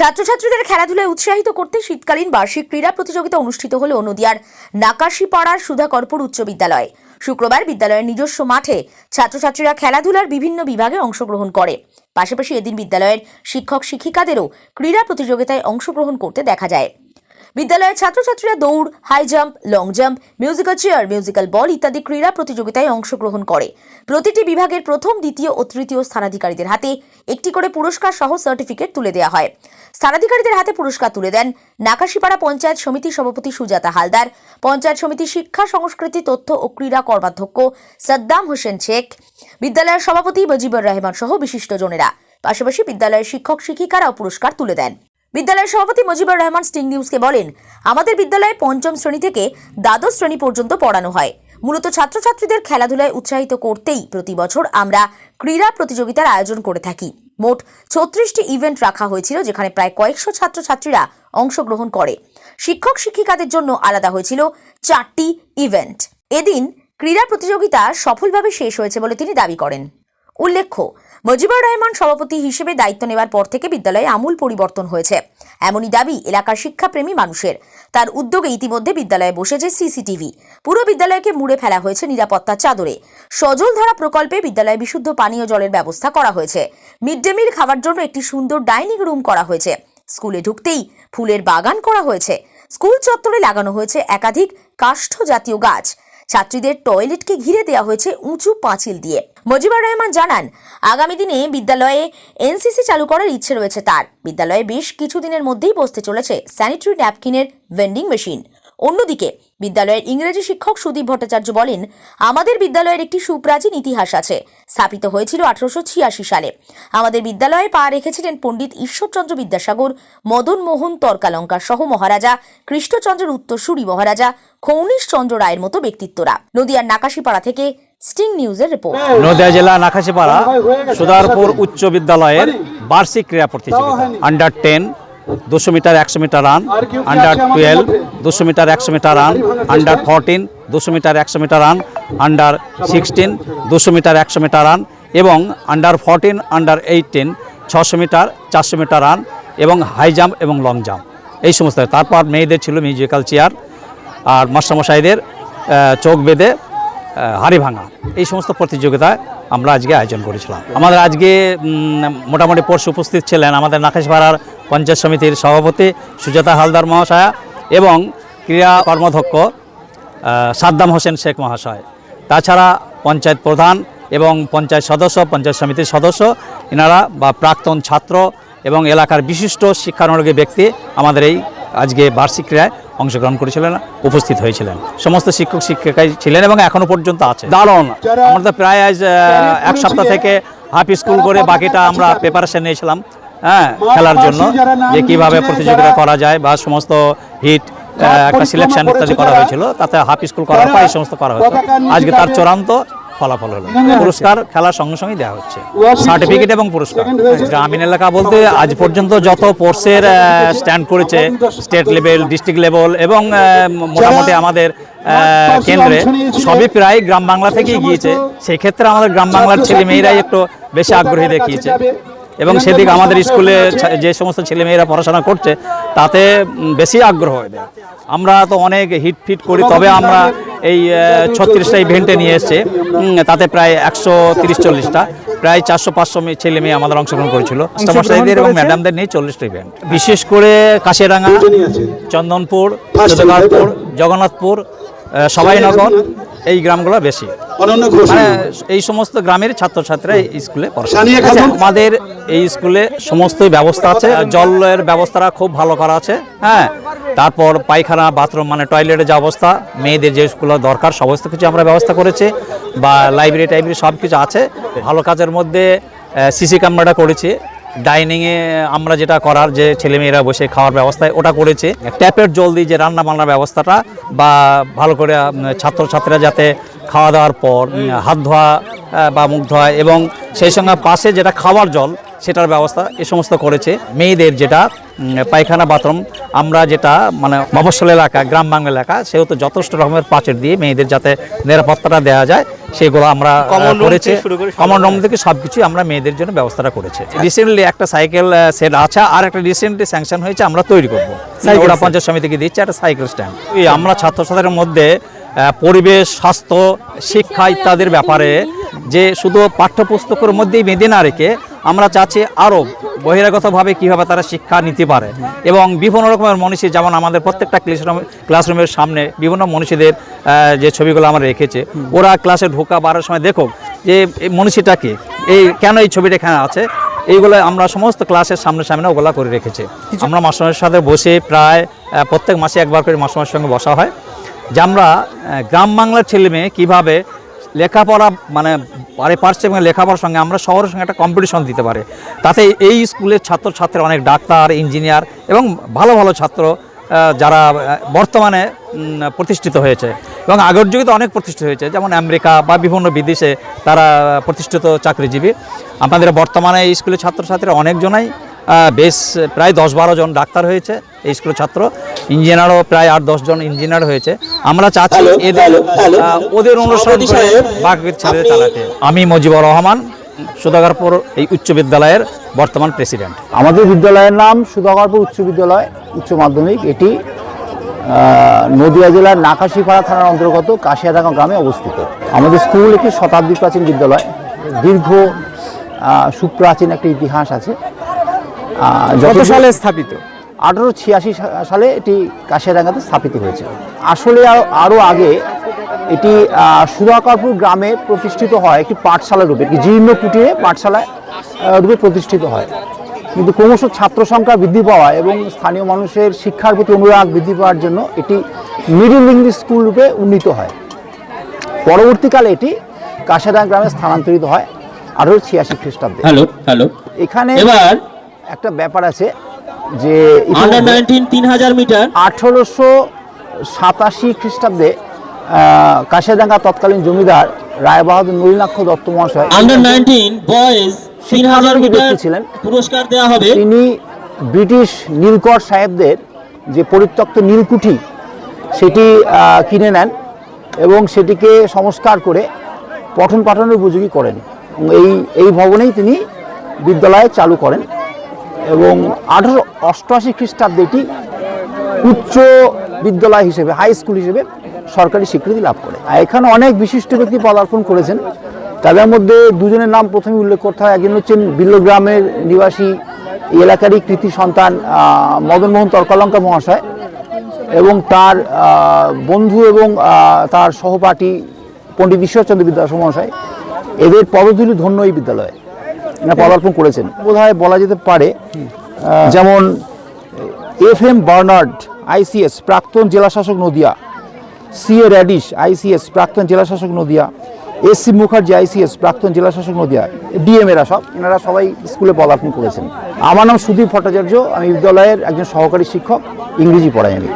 ছাত্রছাত্রীদের খেলাধুলায় উৎসাহিত করতে শীতকালীন বার্ষিক ক্রীড়া প্রতিযোগিতা অনুষ্ঠিত হল নদিয়ার নাকাশিপাড়ার সুধাকরপুর উচ্চ বিদ্যালয়ে। শুক্রবার বিদ্যালয়ের নিজস্ব মাঠে ছাত্রছাত্রীরা খেলাধুলার বিভিন্ন বিভাগে অংশগ্রহণ করে। পাশাপাশি এদিন বিদ্যালয়ের শিক্ষক শিক্ষিকাদেরও ক্রীড়া প্রতিযোগিতায় অংশগ্রহণ করতে দেখা যায়। বিদ্যালয়ের ছাত্রছাত্রীরা দৌড় high jump long jump musical chair musical ball ইত্যাদি ক্রীড়া প্রতিযোগিতায় অংশগ্রহণ করে। প্রতিটি বিভাগের প্রথম, দ্বিতীয় ও তৃতীয় স্থানাধিকারীদের হাতে একটি করে পুরস্কার সহ সার্টিফিকেট তুলে দেওয়া হয়। স্থানাধিকারীদের হাতে পুরস্কার তুলে দেন নাকাশিপাড়া পঞ্চায়েত সমিতির সভাপতি সুজাতা হালদার, পঞ্চায়েত সমিতি শিক্ষা, সংস্কৃতি, তথ্য ও ক্রীড়া কর্মাধ্যক্ষ সাদ্দাম হোসেন শেখ, বিদ্যালয়ের সভাপতি মুজিবুর রহমান সহ বিশিষ্টজনেরা পাশাপাশি বিদ্যালয়ের শিক্ষক শিক্ষিকারাও পুরস্কার তুলে দেন। বিদ্যালয়ের সভাপতি মুজিবুর রহমান স্টিং নিউজকে বলেন, আমাদের বিদ্যালয়ে পঞ্চম শ্রেণি থেকে দ্বাদশ শ্রেণি পর্যন্ত পড়ানো হয়। মূলত ছাত্রছাত্রীদের খেলাধুলায় উৎসাহিত করতেই প্রতি বছর আমরা ক্রীড়া প্রতিযোগিতার আয়োজন করে থাকি। মোট ছত্রিশটি ইভেন্ট রাখা হয়েছিল, যেখানে প্রায় কয়েকশো ছাত্রছাত্রীরা অংশগ্রহণ করে। শিক্ষক শিক্ষিকাদের জন্য আলাদা হয়েছিল চারটি ইভেন্ট। এদিন ক্রীড়া প্রতিযোগিতা সফলভাবে শেষ হয়েছে বলে তিনি দাবি করেন। উল্লেখ্য মুজিবুর রহমান সভাপতি হিসেবে দায়িত্ব নেওয়ার পর থেকে বিদ্যালয়ে আমূল পরিবর্তন হয়েছে। এমনই দাবি এলাকার শিক্ষাপ্রেমী মানুষের। তার উদ্যোগে ইতিমধ্যে বিদ্যালয়ে বসেছে সিসিটিভি। পুরো বিদ্যালয়কে মুড়ে ফেলা হয়েছে নিরাপত্তার চাদরে। সজল ধারা প্রকল্পে বিদ্যালয়ে বিশুদ্ধ পানীয় জলের ব্যবস্থা করা হয়েছে। মিড ডে মিল খাওয়ার জন্য একটি সুন্দর ডাইনিং রুম করা হয়েছে। স্কুলে ঢুকতেই ফুলের বাগান করা হয়েছে। স্কুল চত্বরে লাগানো হয়েছে একাধিক কাষ্ঠ জাতীয় গাছ। ছাত্রীদের টয়লেটকে ঘিরে দেওয়া হয়েছে উঁচু পাঁচিল দিয়ে। মজিবুর রহমান জানান, আগামী দিনে বিদ্যালয়ে এনসিসি চালু করার ইচ্ছে রয়েছে তার। বিদ্যালয়ে বেশ কিছুদিনের মধ্যেই বসতে চলেছে স্যানিটারি ন্যাপকিনের ভেন্ডিং মেশিন। অন্যদিকে বিদ্যালয়ের ইংরেজি শিক্ষক সুদীপ ভট্টাচার্য বলেন, আমাদের বিদ্যালয়ের একটি সুপ্রাচীন ইতিহাস আছে। স্থাপিত হয়েছিল আঠারোশো ছিয়াশি সালে। আমাদের বিদ্যালয়ে পা রেখেছিলেন পণ্ডিত ঈশ্বরচন্দ্র বিদ্যাসাগর মদন মোহন তর্কালঙ্কার সহ মহারাজা, কৃষ্ণচন্দ্রের উত্তরসূরি মহারাজা খৌনিশ চন্দ্র রায়ের মতো ব্যক্তিত্বরা। নদিয়ার নাকাশিপাড়া থেকে স্টিং নিউজের রিপোর্ট। নদিয়া জেলা নাখাশিপাড়া সুদারপুর উচ্চ বিদ্যালয়ের বার্ষিক ক্রীড়া প্রতিযোগিতা আন্ডার টেন দুশো মিটার একশো মিটার রান আন্ডার টুয়েলভ দুশো মিটার একশো মিটার রান আন্ডার ফোরটিন দুশো মিটার একশো মিটার রান আন্ডার সিক্সটিন দুশো মিটার একশো মিটার রান এবং আন্ডার ফোরটিন আন্ডার এইটিন ছশো মিটার চারশো মিটার রান এবং হাই জাম্প এবং লং জাম্প এই সমস্ত। তারপর মেয়েদের ছিল মিউজিক্যাল চেয়ার আর মাস্টারমশাইদের চোখ বেঁধে হাড়ি ভাঙা। এই সমস্ত প্রতিযোগিতায় আমরা আজকে আয়োজন করেছিলাম। আমাদের আজকে মোটামুটি পরশু উপস্থিত ছিলেন আমাদের নাকেশপাড়ার পঞ্চায়েত সমিতির সভাপতি সুজাতা হালদার মহাশয়া এবং ক্রীড়া কর্মাধ্যক্ষ সাদ্দাম হোসেন শেখ মহাশয়। তাছাড়া পঞ্চায়েত প্রধান এবং পঞ্চায়েত সদস্য পঞ্চায়েত সমিতির সদস্য এনারা বা প্রাক্তন ছাত্র এবং এলাকার বিশিষ্ট শিক্ষানুরাগী ব্যক্তি আমাদের এই আজকে বার্ষিক ক্রীড়ায় অংশগ্রহণ করেছিলেন উপস্থিত হয়েছিলেন। সমস্ত শিক্ষক শিক্ষিকাই ছিলেন এবং এখনও পর্যন্ত আছে। দারুণ। আমরা তো প্রায় আজ এক সপ্তাহ থেকে হাফ স্কুল করে বাকিটা আমরা প্রিপারেশন নিয়েছিলাম। হ্যাঁ খেলার জন্য যে কীভাবে প্রতিযোগিতা করা যায় বা সমস্ত হিট একটা সিলেকশন ইত্যাদি করা হয়েছিল তাতে হাফ স্কুল করার পর এই সমস্ত করা হতো আজকে তার চূড়ান্ত ফলাফল হলো। পুরস্কার খেলার সঙ্গে সঙ্গে দেওয়া হচ্ছে। সার্টিফিকেট এবং পুরস্কার। গ্রামীণ এলাকা বলতে আজ পর্যন্ত যত কোর্সের স্ট্যান্ড করেছে স্টেট লেভেল ডিস্ট্রিক্ট লেভেল এবং মোটামুটি আমাদের কেন্দ্রে সবই প্রায় গ্রাম বাংলা থেকেই গিয়েছে। সেক্ষেত্রে আমাদের গ্রাম বাংলার ছেলে মেয়েরাই একটু বেশি আগ্রহী দেখিয়েছে। এবং সেদিক আমাদের স্কুলে যে সমস্ত ছেলেমেয়েরা পড়াশোনা করছে তাতে বেশি আগ্রহ হয় দেয়। আমরা তো অনেক হিট ফিট করি তবে আমরা এই ছত্রিশটা ইভেন্টে নিয়ে এসেছি। তাতে প্রায় একশো তিরিশ চল্লিশটা প্রায় চারশো পাঁচশো ছেলে মেয়ে আমাদের অংশগ্রহণ করেছিল। মাস্টারমশাইদের এবং ম্যাডামদের নিয়ে চল্লিশটা ইভেন্ট। বিশেষ করে কাশিরাঙ্গা চন্দনপুর জগন্নাথপুর সবাইনগর এই গ্রামগুলো? বেশি। মানে এই সমস্ত গ্রামের ছাত্রছাত্রীরা এই স্কুলে পড়াশোনা সানিয়া আমাদের এই স্কুলে সমস্ত ব্যবস্থা আছে। জলের ব্যবস্থাটা খুব ভালো করা আছে। হ্যাঁ তারপর পায়খানা বাথরুম মানে টয়লেটের যে অবস্থা মেয়েদের যে স্কুলে দরকার সমস্ত কিছু আমরা ব্যবস্থা করেছি। বা লাইব্রেরি টাইব্রেরি সব কিছু আছে। ভালো কাজের মধ্যে সিসি ক্যামেরাটা করেছি। ডাইনিংয়ে আমরা যেটা করার, যে ছেলেমেয়েরা বসে খাওয়ার ব্যবস্থায়, ওটা করেছে। ট্যাপের জল দিয়ে যে রান্না বান্নার ব্যবস্থাটা বা ভালো করে ছাত্রছাত্রীরা যাতে খাওয়া দাওয়ার পর হাত ধোয়া বা মুখ ধোয়া এবং সেই সঙ্গে পাশে যেটা খাওয়ার জল সেটার ব্যবস্থা এ সমস্ত করেছে। মেয়েদের যেটা পায়খানা বাথরুম আমরা যেটা মানে মফস্বল এলাকা গ্রাম বাংলা এলাকা সেহেতু যথেষ্ট রকমের পাচের দিয়ে মেয়েদের যাতে নিরাপত্তাটা দেওয়া যায় সেগুলো আমরা করেছি। কমন রুম থেকে সব কিছু আমরা মেয়েদের জন্য ব্যবস্থাটা করেছে। রিসেন্টলি একটা সাইকেল সেট আছে আর একটা রিসেন্টলি স্যাংশন হয়েছে আমরা তৈরি করব। ওরা পঞ্চায়েত সমিতিকে দিচ্ছে একটা সাইকেল স্ট্যান্ড আমরা ছাত্রছাত্রীদের মধ্যে পরিবেশ স্বাস্থ্য শিক্ষা ইত্যাদির ব্যাপারে যে শুধু পাঠ্যপুস্তকের মধ্যেই বেঁধে না রেখে আমরা চাচ্ছি আরও বহিরাগতভাবে কীভাবে তারা শিক্ষা নিতে পারে। এবং বিভিন্ন রকমের মনীষী যেমন আমাদের প্রত্যেকটা ক্লাসরুম ক্লাসরুমের সামনে বিভিন্ন মনীষীদের যে ছবিগুলো আমরা রেখেছে ওরা ক্লাসে ঢোকা বাড়ার সময় দেখুক যে এই মনীষীটা কি এই কেন এই ছবিটা এখানে আছে এইগুলো আমরা সমস্ত ক্লাসের সামনে সামনে ওগুলা করে রেখেছি। আমরা মাস্টারের সাথে বসে প্রায় প্রত্যেক মাসে একবার করে মাস্টারের সঙ্গে বসা হয়। যে আমরা গ্রাম বাংলার ছেলে মেয়ে কীভাবে লেখাপড়া মানে পারে পারছে এবং লেখাপড়ার সঙ্গে আমরা শহরের সঙ্গে একটা কম্পিটিশন দিতে পারে। তাতে এই স্কুলের ছাত্র ছাত্রছাত্রীরা অনেক ডাক্তার ইঞ্জিনিয়ার এবং ভালো ভালো ছাত্র যারা বর্তমানে প্রতিষ্ঠিত হয়েছে। এবং আগের যুগে তো অনেক প্রতিষ্ঠিত হয়েছে। যেমন আমেরিকা বা বিভিন্ন বিদেশে তারা প্রতিষ্ঠিত চাকরিজীবী। আমাদের বর্তমানে এই স্কুলের ছাত্রছাত্রীরা অনেকজনাই বেশ প্রায় দশ বারো জন ডাক্তার হয়েছে এই স্কুলের ছাত্র। ইঞ্জিনিয়ারও প্রায় আট দশ জন ইঞ্জিনিয়ার হয়েছে। আমরা চাচ্ছি এদের ওদের অনুসরণ করে সাহেব, বাকির ছেলে চালাতে। আমি মজিবুর রহমান সুদাগরপুর এই উচ্চ বিদ্যালয়ের বর্তমান প্রেসিডেন্ট। আমাদের বিদ্যালয়ের নাম সুধাকরপুর উচ্চ বিদ্যালয় উচ্চ মাধ্যমিক। এটি আহ, নদিয়া জেলার নাকাশিপাড়া থানার অন্তর্গত কাশিয়াডাঙ্গা গ্রামে অবস্থিত। আমাদের স্কুল একটি শতাব্দী প্রাচীন বিদ্যালয়। দীর্ঘ সুপ্রাচীন একটা ইতিহাস আছে। যত কত সালে স্থাপিত? আঠারো ছিয়াশি সালে এটি কাশিয়াডাঙ্গাতে স্থাপিত হয়েছে আসলে আরও আগে এটি সুধাকরপুর গ্রামে প্রতিষ্ঠিত হয় একটি পাঠশালা রূপে একটি জীর্ণ কুটিরে পাঠশালা রূপে প্রতিষ্ঠিত হয়। কিন্তু ক্রমশ ছাত্র সংখ্যা বৃদ্ধি পাওয়া এবং স্থানীয় মানুষের শিক্ষার প্রতি অনুরাগ বৃদ্ধি পাওয়ার জন্য এটি মিডিল ইংলিশ স্কুল রূপে উন্নীত হয়। পরবর্তীকালে এটি কাশিয়াডাঙ্গা গ্রামে স্থানান্তরিত হয় আঠারো ছিয়াশি খ্রিস্টাব্দে। Hello hello. এখানে এবার একটা ব্যাপার আছে যে আন্ডার নাইনটিন তিন হাজার মিটার। আঠারোশো সাতাশি খ্রিস্টাব্দে আহ, কাশিয়াডাঙ্গা তৎকালীন জমিদার রায়বাহাদুর নলিনাক্ষ দত্ত মহাশয় আন্ডার নাইনটিন বয়েজ তিন হাজার মিটার ছিলেন। পুরস্কার দেওয়া হবে। তিনি ব্রিটিশ নীলকর সাহেবদের যে পরিত্যক্ত নীলকুঠি সেটি কিনে নেন এবং সেটিকে সংস্কার করে পঠন পাঠনের উপযোগী করেন। এই এই ভবনেই তিনি বিদ্যালয় চালু করেন। এবং আঠারোশো অষ্টআশি খ্রিস্টাব্দে এটি উচ্চ বিদ্যালয় হিসেবে হাই স্কুল হিসেবে সরকারি স্বীকৃতি লাভ করে। আর এখানে অনেক বিশিষ্ট ব্যক্তি পদার্পণ করেছেন। তাদের মধ্যে দুজনের নাম প্রথমে উল্লেখ করতে হয়। একজন হচ্ছেন বিল্লগ্রামের নিবাসী এলাকারই কৃতি সন্তান মদনমোহন তর্কালঙ্কা মহাশয় এবং তার বন্ধু এবং তার সহপাঠী পণ্ডিত ঈশ্বরচন্দ্র বিদ্যাসাগর মহাশয়। এদের পদধূলি ধন্য এই বিদ্যালয়ে। পদার্পণ করেছেন। বোধহয় বলা যেতে পারে যেমন এফ এম বার্নার্ড আইসিএস প্রাক্তন জেলাশাসক Nadia. C A Radice ICS প্রাক্তন জেলাশাসক Nadia. S C Mukherjee ICS প্রাক্তন জেলাশাসক নদিয়া। ডিএম এরা সব এনারা সবাই স্কুলে পদার্পণ করেছেন। আমার নাম সুদীপ ভট্টাচার্য আমি বিদ্যালয়ের একজন সহকারী শিক্ষক ইংরেজি পড়াই আমি।